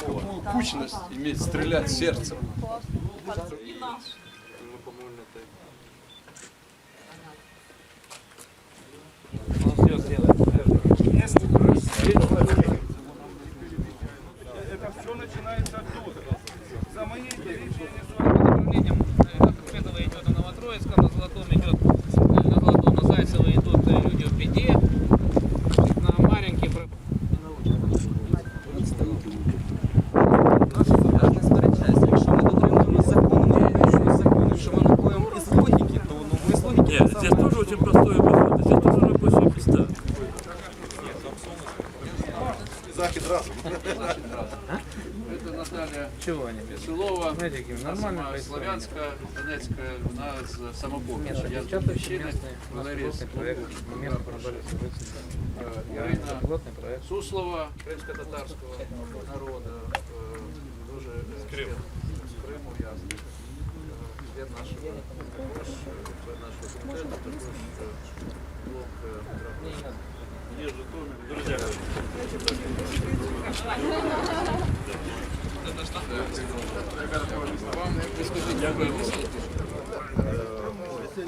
Какую кучность иметь, стрелять сердцем. Это все начинается оттуда. За моей территорией направлением э, этого идет на Новотроицком, на Золотом идет, э, на Золотом, очень простой подход. Здесь тоже рабочие места. Это Наталья Чего они? Веселова, она сама происходят. славянская, донецкая, она с самопомощи. Нет, Я пилотный проект, момент продали э, Ирина. Суслова, кримсько-татарського народу, е, дуже е, з Криму, з Криму, ясно. Е, Член дякую.